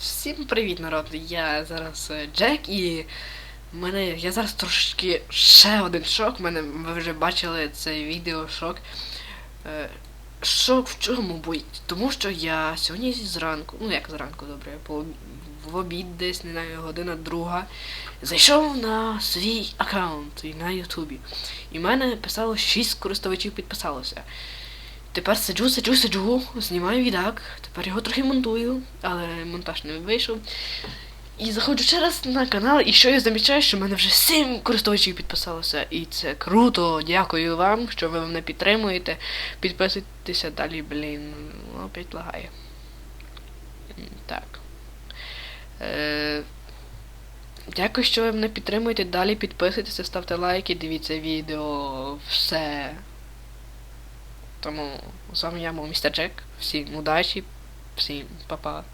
Всім привіт, народ! Я зараз е, Джек і мене я зараз трошечки ще один шок. Мене ви вже бачили це відео шок. Е, шок в чому? Бо тому що я сьогодні зранку, ну як зранку, добре, по в обід десь, не знаю, година друга, зайшов на свій аккаунт на Ютубі. І в мене писало 6 користувачів підписалося. Тепер сиджу, сиджу, сиджу, знімаю відак, тепер його трохи монтую, але монтаж не вийшов. І заходжу ще раз на канал, і що я замічаю, що в мене вже 7 користувачів підписалося. І це круто. Дякую вам, що ви мене підтримуєте. Підписуйтеся далі, блін. Опять лагає. Так. Е, Дякую, що ви мене підтримуєте. Далі підписуйтеся, ставте лайки, дивіться відео, все. Тому з вами я був містер Джек. Всім удачі, всім па-па.